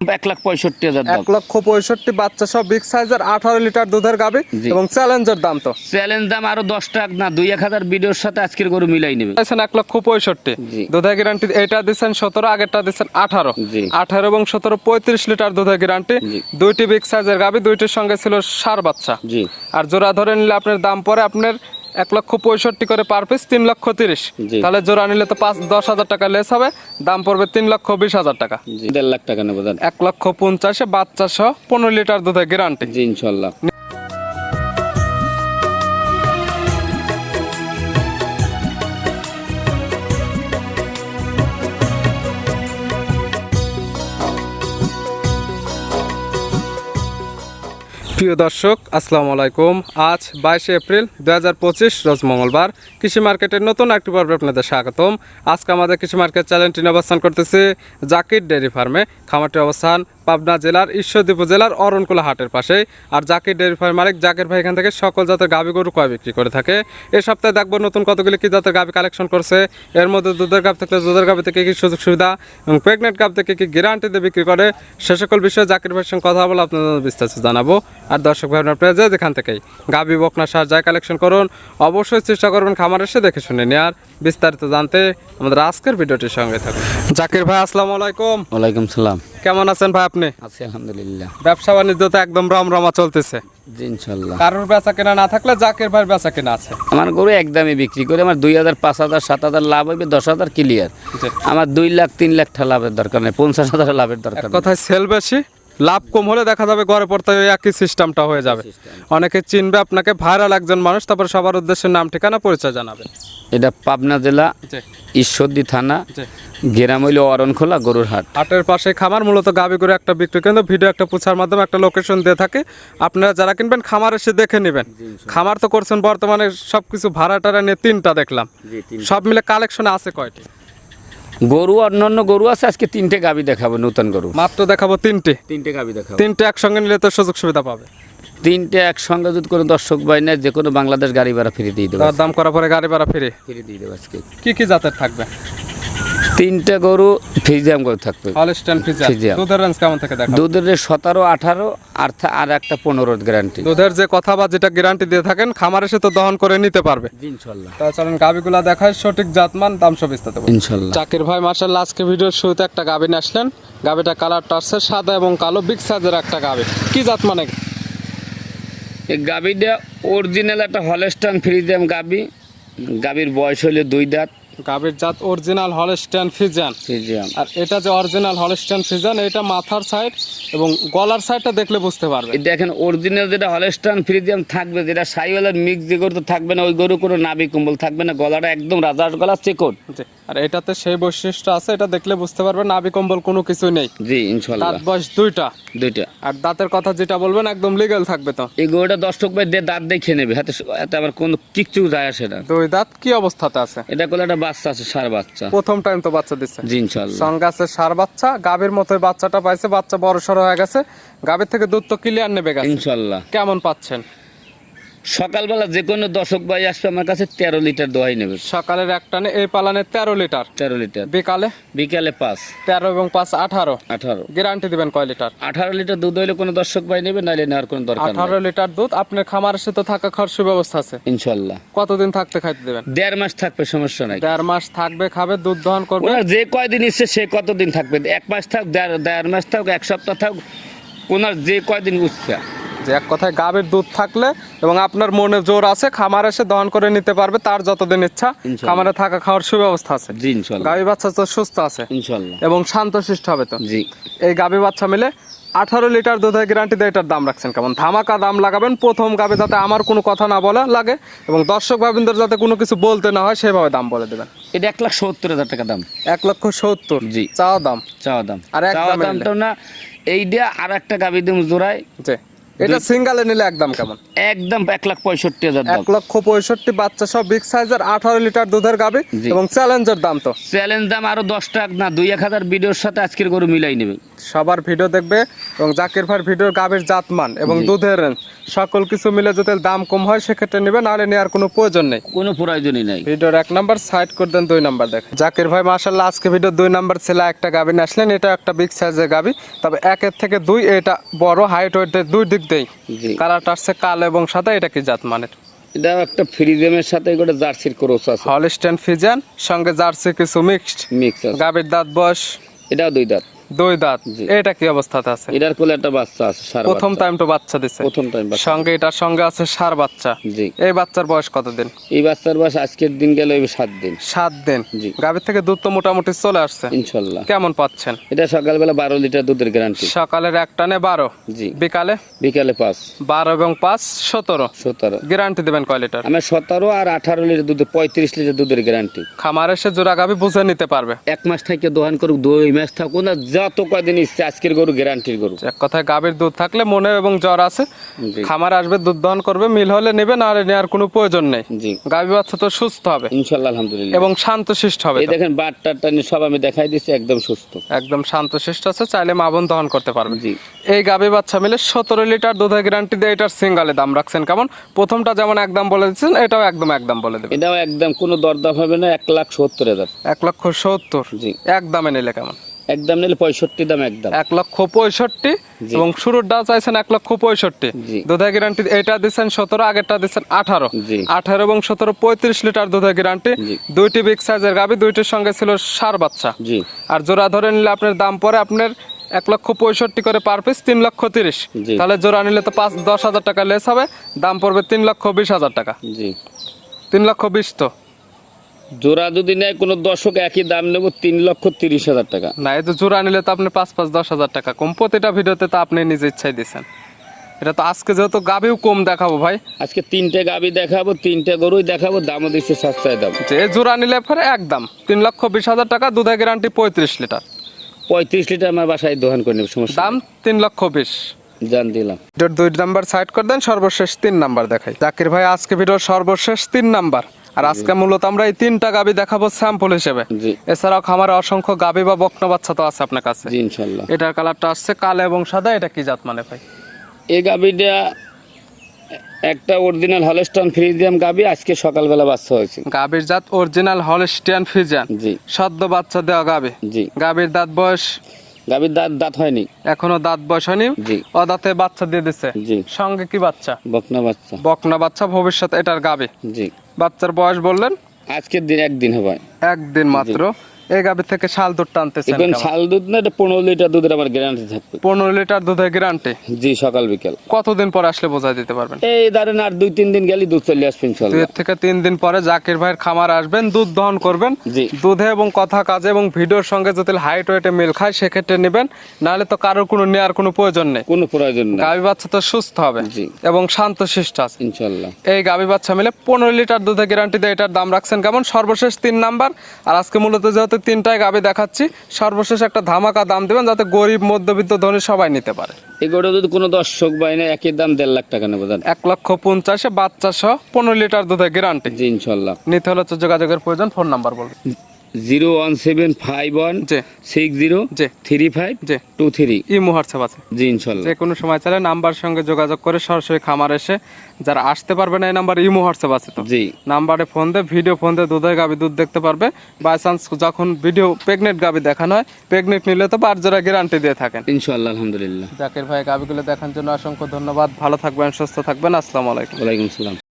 এক লাখ পঁয়ষট্টি হাজার এক লক্ষ পঁয়ষট্টি বাচ্চা সব বিগ সাইজের আঠারো লিটার দুধের গাবি এবং চ্যালেঞ্জের দাম তো। চ্যালেঞ্জ দাম আরও দশ টাকা না দুই এক হাজার ভিডিওর সাথে আজকের গরু মিলাই নেবে। এক লক্ষ পঁয়ষট্টি। দুধের গ্যারান্টি এটা দিচ্ছেন সতেরো আগেরটা দিচ্ছেন আঠারো। আঠারো এবং সতেরো পঁয়ত্রিশ লিটার দুধের গ্যারান্টি দুইটি বিগ সাইজের গাবি দুইটির সঙ্গে ছিল সার বাচ্চা। আর জোড়া ধরে নিলে আপনার দাম পরে আপনার এক লক্ষ পঁয়ষট্টি করে পার পিস তিন লক্ষ তিরিশ। তাহলে জোড়া নিলে তো পাঁচ দশ হাজার টাকা লেস হবে। দাম পড়বে তিন লক্ষ বিশ হাজার টাকা। দেড় লাখ টাকা নেব এক লক্ষ পঞ্চাশে বাচ্চা সহ পনেরো লিটার দুধের গ্যারান্টি ইনশাল্লাহ। প্রিয় দর্শক, আসসালামু আলাইকুম। আজ বাইশে এপ্রিল দু হাজার পঁচিশ, রোজ মঙ্গলবার। কৃষি মার্কেটের নতুন একটি পর্বে আপনাদের স্বাগতম। আজকে আমাদের কৃষি মার্কেট চ্যানেলটি অবস্থান করতেছে জাকির ডেয়ারি ফার্মে। খামারটির অবস্থান পাবনা জেলার ঈশ্বরদী উপজেলার অরণকুলা হাটের পাশে। আর জাকির ডেয়ারি ফার্ম মালিক জাকির ভাই এখান থেকে সকল জাতের গাভী গরু কয় বিক্রি করে থাকে। এ সপ্তাহে দেখব নতুন কতগুলি কি জাতের গাভী কালেকশন করছে। এর মধ্যে দুধের গাভ থাকলে দুধের গাভী থেকে কি সুযোগ সুবিধা এবং প্রেগনেন্ট গাভ থেকে কী গ্যারান্টি দিয়ে বিক্রি করে, সে সকল বিষয়ে জাকির ভাইয়ের সঙ্গে কথা বলে আপনাদের বিস্তারিত জানাব। আর দর্শক ভাই আপনারা যে যেখান থেকেই গাভী বকনা, সার যায় কালেকশন করুন, অবশ্যই চেষ্টা করবেন খামার এসে দেখে শুনে নেওয়ার বিস্তারিত জানতে আমাদের আজকের ভিডিওটির সঙ্গে থাকুন। জাকির ভাই, আসসালামু আলাইকুম। ওয়ালাইকুম সালাম। কেমন আছেন ভাই আপনি? আছি আলহামদুলিল্লাহ। ব্যবসা বাণিজ্য তো একদম রমরমা চলতেছে। জি ইনশাল্লাহ। কারোর বেচা কেনা না থাকলে জাকের ভাই বেচা কেনা আছে। আমার গরু একদমই বিক্রি করে আমার দুই হাজার পাঁচ হাজার সাত হাজার লাভ হবে দশ হাজার ক্লিয়ার আমার দুই লাখ তিন লাখ টাকা লাভের দরকার নেই পঞ্চাশ হাজার লাভের দরকার কথায় সেল বেশি? লাভ কম হলে দেখা যাবে ঘরে পড়তে ওই একই সিস্টেমটা হয়ে যাবে। অনেকে চিনবে আপনাকে ভাইরাল একজন মানুষ তারপর সবার উদ্দেশ্যে নাম ঠিকানা পরিচয় জানাবে। এটা পাবনা জেলা ঈশ্বরদী থানা গ্রাম হইল অরণখোলা গরুর হাট হাটের পাশে খামার মূলত গাবি করে একটা বিক্রি কিন্তু ভিডিও একটা পুছার মাধ্যমে একটা লোকেশন দিয়ে থাকে। আপনারা যারা কিনবেন খামার এসে দেখে নেবেন। খামার তো করছেন বর্তমানে সব কিছু ভাড়া টাড়া নিয়ে তিনটা দেখলাম। সব মিলে কালেকশনে আছে কয়টি? গরু অন্যান্য গরু আছে আজকে তিনটে গাবি দেখাবো নতুন গরু। মাত্র দেখাবো তিনটে। তিনটে গাবি দেখাবো। তিনটে একসঙ্গে নিলে তো সুযোগ সুবিধা পাবে। তিনটে একসঙ্গে যদি কোনো দর্শক বাই নেয় যে কোনো বাংলাদেশ গাড়ি ভাড়া ফিরে দিয়ে দেবো। দাম করার পরে গাড়ি ভাড়া ফিরে। ফিরে দিয়ে দেবো আজকে। কী কী জাতের থাকবে? তিনটে গরু ফ্রিজিয়াম গরু থাকবে। Holstein Friesian. দুধের রেঞ্জ কেমন থেকে দেখা দুধের সতেরো আঠারো আর আর একটা পনেরো গ্যারান্টি দুধের যে কথা বা যেটা গ্যারান্টি দিয়ে থাকেন খামার এসে তো দহন করে নিতে পারবে। ইনশাল্লাহ। তা চলেন গাবিগুলা দেখায় সঠিক জাতমান দাম সব বিস্তারিত বলব। ইনশাল্লাহ। জাকির ভাই মার্শাল আজকে ভিডিওর শুরুতে একটা গাবি নিয়ে আসলেন। গাবিটা কালারটা আসছে সাদা এবং কালো বিগ সাইজের একটা গাবি কি জাত মানে? এই গাবিটা অরিজিনাল একটা হলস্টান ফ্রিজিয়াম গাবি গাবির বয়স হলে দুই দাঁত। গাবির জাত অরিজিনাল হলস্টাইন ফ্রিজিয়াম আর এটা যে অরিজিনাল হলস্টাইন ফ্রিজান এটা মাথার সাইড এবং গলার সাইডটা দেখলে বুঝতে পারবে দেখেন অরিজিনাল যেটা হলস্টান ফ্রিজিয়াম থাকবে যেটা সাইওয়ালের মিক্স যে গরু তো থাকবে না ওই গরু কোনো নাবি কম্বল থাকবে না গলাটা একদম রাজার গলা চেকট আর এটাতে সেই বৈশিষ্ট্য আছে এটা দেখলে বুঝতে পারবে নাবি কম্বল কোনো কিছু নেই। জি ইনশাল্লাহ। দাঁত বয়স দুইটা। দুইটা। আর দাঁতের কথা যেটা বলবেন একদম লিগ্যাল থাকবে তো। এই গরুটা দর্শক ভাই দিয়ে দাঁত দেখে নেবে হাতে আমার কোনো কিচ্ছু যায় আসে না। তো ওই দাঁত কি অবস্থাতে আছে? এটা করলে একটা বাচ্চা আছে সার বাচ্চা। প্রথম টাইম তো বাচ্চা দিচ্ছে জি ইনশাল্লাহ সঙ্গে আছে সার বাচ্চা গাবের মতো বাচ্চাটা পাইছে বাচ্চা বড় সড় হয়ে গেছে। গাবের থেকে দুধ তো ক্লিয়ার নেবে গেছে ইনশাল্লাহ কেমন পাচ্ছেন? সকালবেলা যে কোনো দর্শক ভাই আসবে আমার কাছে তেরো লিটার দোয়াই নেবে। সকালের এক টানে এই পালানে তেরো লিটার। তেরো লিটার। বিকালে? বিকালে পাঁচ। তেরো এবং পাঁচ আঠারো? আঠারো। গ্যারান্টি দিবেন কয় লিটার? আঠারো লিটার দুধ হইলে কোনো দর্শক ভাই নেবে নাইলে নেওয়ার কোনো দরকার আঠারো লিটার দুধ আপনার খামার এসে তো থাকা খাওয়ার সুব্যবস্থা আছে। ইনশাল্লাহ। কতদিন থাকতে খাইতে দেবেন? দেড় মাস থাকবে সমস্যা নাই। দেড় মাস থাকবে খাবে দুধ দহন করবে। যে কয়দিন ইচ্ছে সে কতদিন থাকবে? এক মাস থাক দেড় মাস থাক এক সপ্তাহ থাক ওনার যে কয়দিন উঠছে যে এক কথায় গাভীর দুধ থাকলে এবং আপনার মনে জোর আছে খামার এসে দহন করে নিতে পারবে তার যতদিন ইচ্ছা খামারে থাকা খাওয়ার সুব্যবস্থা আছে। জি ইনশাল্লাহ। গাভী বাচ্চা তো সুস্থ আছে ইনশাল্লাহ। এবং শান্তশিষ্ট হবে তো। জি। এই গাভী বাচ্চা মিলে আঠারো লিটার দুধের গ্যারান্টি দিয়ে এটার দাম রাখছেন কেমন? ধামাকা দাম লাগাবেন প্রথম গাভী যাতে আমার কোনো কথা না বলা লাগে এবং দর্শক ভাবিনদের যাতে কোনো কিছু বলতে না হয় সেভাবে দাম বলে দেবেন। এটা এক লাখ সত্তর হাজার টাকা দাম। এক লক্ষ সত্তর। জি। চাওয়া দাম। চাওয়া দাম। আর এক দাম দামটা না এইটা আর একটা গাভি দিম জোড়ায়। এটা সিঙ্গালে নিলে একদম কেমন? একদম এক লাখ পঁয়ষট্টি হাজার এক লক্ষ পঁয়ষট্টি বাচ্চা সব বিগ সাইজের আঠারো লিটার দুধের গাবি এবং চ্যালেঞ্জের দাম তো। চ্যালেঞ্জ দাম আরও দশ টাকা না দুই এক হাজার ভিডিওর সাথে আজকের গরু মিলাই নেবে। সবার ভিডিও দেখবে এবং জাকির ভাইয়ের ভিডিওর গাবির জাতমান এবং দুধের range, সকল কিছু মিলে যদি দাম কম হয় সেক্ষেত্রে নেবে নাহলে নেওয়ার কোনো প্রয়োজন নেই। কোনো প্রয়োজনই নাই। ভিডিওর এক নাম্বার সাইড করে দেন দুই নাম্বার দেখেন জাকির ভাই মাশাল্লাহ আজকে ভিডিও দুই নাম্বার ছেলে একটা গাবি নিয়ে আসলেন। এটা একটা বিগ সাইজের গাবি তবে একের থেকে দুই এটা বড় হাইট ওয়েটের দুই দিক দেই। জি। কালারটা আসছে কালো এবং সাদা এটা কি জাত মানের? এটা একটা ফ্রিজেমের সাথে গোটা জার্সির ক্রস আছে। হলস্টেন ফিজান সঙ্গে জার্সি কিছু মিক্সড মিক্স আছে। গাবির দাঁত বয়স? এটাও দুই দাঁত। দুই দাঁত। জি। এটা কি অবস্থাতে আছে? এটার কোলে একটা বাচ্চা আছে সার প্রথম টাইম তো বাচ্চা দিছে। প্রথম টাইম সঙ্গে এটার সঙ্গে আছে সার বাচ্চা। জি। এই বাচ্চার বয়স কতদিন? এই বাচ্চার বয়স আজকের দিন গেল দিন। দিন। জি। গাভীর থেকে দুধ তো মোটামুটি চলে আসছে। কেমন পাচ্ছেন? এটা সকালবেলা বারো লিটার দুধের গ্যারান্টি সকালের এক টানে বারো। জি। বিকালে? বিকালে পাঁচ। বারো এবং পাঁচ সতেরো। সতেরো। গ্যারান্টি দেবেন কয় লিটার? আমার সতেরো আর আঠারো লিটার দুধ পঁয়ত্রিশ লিটার দুধের গ্যারান্টি খামার এসে জোড়া গাভী বুঝে নিতে পারবে। এক মাস থেকে দোকান করুক দুই মাস থাকুক না যত কদিন ইচ্ছে আজকের গরু গ্যারান্টির গরু। এক কথায় গাভীর দুধ থাকলে মনে এবং জ্বর আছে। খামার আসবে দুধ দহন করবে মিল হলে নেবে না হলে নেওয়ার কোনো প্রয়োজন নেই। জি। গাভী বাচ্চা তো সুস্থ হবে। ইনশাল্লাহ আলহামদুলিল্লাহ। এবং শান্তশিষ্ট হবে এই। দেখেন বাটটার টানি সব আমি দেখাই দিচ্ছি একদম সুস্থ। একদম শান্তশিষ্ট আছে চাইলে মাবন দহন করতে পারবে। জি। এই গাভী বাচ্চা মিলে সতেরো লিটার দুধের গ্যারান্টি দিয়ে এটার সিঙ্গালে দাম রাখছেন কেমন? প্রথমটা যেমন একদম বলে দিচ্ছেন এটাও একদম একদম বলে দেবে এটাও একদম কোনো দরদাম হবে না এক লাখ সত্তর হাজার। এক লক্ষ সত্তর। জি। এক দামে নিলে কেমন? একদম নিলে পঁয়ষট্টি দাম একদম। এক লক্ষ পঁয়ষট্টি এবং শুরুর চাইছেন এক লক্ষ পঁয়ষট্টি। গ্যারান্টি এটা দিচ্ছেন সতেরো আগেরটা দিচ্ছেন আঠারো। আঠারো এবং সতেরো পঁয়ত্রিশ লিটার গ্যারান্টি দুইটি বিগ সাইজের গাভি দুইটির সঙ্গে ছিল সার বাচ্চা। আর জোড়া ধরে নিলে আপনার দাম পরে আপনার এক লক্ষ পঁয়ষট্টি করে পার পিস তিন লক্ষ তিরিশ। তাহলে জোড়া নিলে তো পাঁচ দশ হাজার টাকা লেস হবে দাম পড়বে তিন লক্ষ বিশ হাজার টাকা। তিন লক্ষ বিশ তো। জোড়া যদি নেয় কোনো দর্শক একই দাম নেব তিন লক্ষ তিরিশ হাজার টাকা। না এই তো জোড়া নিলে তো আপনি পাঁচ পাঁচ দশ হাজার টাকা কম। প্রতিটা ভিডিওতে তো আপনি নিজে ইচ্ছাই দিচ্ছেন। এটা তো আজকে যেহেতু গাভিও কম দেখাবো ভাই। আজকে তিনটে গাবি দেখাবো তিনটে গরুই দেখাবো দামও দিচ্ছে সস্তায় দাম। যে জোড়া নিলে পরে একদম তিন লক্ষ বিশ হাজার টাকা দুধের গ্যারান্টি পঁয়ত্রিশ লিটার। পঁয়ত্রিশ লিটার আমার বাসায় দোকান করে নেবে সমস্যা দাম তিন লক্ষ বিশ। জান দিলাম। দুই নাম্বার সাইড করে দেন সর্বশেষ তিন নাম্বার দেখাই। জাকির ভাই আজকে ভিডিওর সর্বশেষ তিন নাম্বার। আর আজকে মূলত আমরা এই তিনটা গাবি দেখাবো স্যাম্পল হিসেবে। জি। এছাড়াও খামারে অসংখ্য গাবি বা বকনা বাচ্চা তো আছে আপনার কাছে। এটার কালারটা আসছে কালো এবং সাদা এটা কি জাত মানে ভাই? এই গাবিটা একটা অরিজিনাল হলস্টন ফ্রিজিয়াম গাবি আজকে সকালবেলা বাচ্চা হয়েছে। গাবির জাত অরিজিনাল হলস্টিয়ান ফিজিয়ান জি। সদ্য বাচ্চা দেওয়া গাবি। জি। গাবির দাঁত বয়স গাবির দাঁত দাঁত হয়নি? এখনও দাঁত বয়স হয়নি? জি। দাঁতে বাচ্চা দিয়ে দিচ্ছে জি। সঙ্গে কি বাচ্চা? বকনা বাচ্চা। বকনা বাচ্চা ভবিষ্যৎ এটার গাবে। জি। বাচ্চার বয়স বললেন? আজকের দিন একদিন হবে। একদিন মাত্র। এই গাবি থেকে শাল দুধ টানতেছেন এখন শাল দুধ না এটা পনেরো লিটার দুধের আমার গ্যারান্টি থাকবে। পনেরো লিটার দুধের গ্যারান্টি জি সকাল বিকেল। কতদিন পরে আসলে বোঝাই দিতে পারবেন? এই ধরেন আর দুই তিন দিন গেলে দুধ চলে আসবে দুই ইনশাল্লাহ থেকে তিন দিন পরে জাকির ভাইয়ের খামার আসবেন দুধ দহন করবেন। জি। দুধে এবং কথা কাজে এবং ভিডিওর সঙ্গে যদি হাইট ওয়েটে মিল খায় সেক্ষেত্রে নেবেন। নাহলে তো কারোর কোনো নেওয়ার কোনো প্রয়োজন নেই। কোনো প্রয়োজন না গাভী বাচ্চা তো সুস্থ হবে জি। এবং শান্ত শিষ্ট আছে। ইনশাল্লাহ। এই গাভী বাচ্চা মিলে পনেরো লিটার দুধে গ্যারান্টি দেয় এটার দাম রাখছেন কেমন? সর্বশেষ তিন নাম্বার। আর আজকে মূলত যেহেতু তিনটায় গাভী দেখাচ্ছি। সর্বশেষ একটা ধামাকা দাম দেবেন যাতে গরিব মধ্যবিত্ত ধনী সবাই নিতে পারে। এগুলো যদি কোনো দর্শক বাই না একই দাম দেড় লাখ টাকা নেব এক লক্ষ পঞ্চাশে বাচ্চা সহ পনেরো লিটার দুধে গ্যারান্টি জি ইনশাল্লাহ। নিতে হলে তো যোগাযোগের প্রয়োজন ফোন নাম্বার বলবেন zero one seven five one six zero three five two three. Imo WhatsApp আছে। জি ইনশাল্লাহ। যে কোনো সময় চাইলে নাম্বার সঙ্গে যোগাযোগ করে সরাসরি খামার এসে যারা আসতে পারবে না এই নাম্বার ইমো হোয়াটসঅ্যাপ আছে তো। জি। নাম্বারে ফোন দিয়ে ভিডিও ফোন দিয়ে দুধের গাবি দুধ দেখতে পারবে। বাই চান্স যখন ভিডিও প্রেগনেন্ট গাবি দেখানো হয় প্রেগনেন্ট নিলে তো গ্যারান্টি দিয়ে থাকেন। ইনশাল্লাহ আলহামদুলিল্লাহ। জাকির ভাই গাবিগুলো দেখার জন্য অসংখ্য ধন্যবাদ। ভালো থাকবেন সুস্থ থাকবেন। আসসালামু আলাইকুম। ওয়ালাইকুম আসসালাম।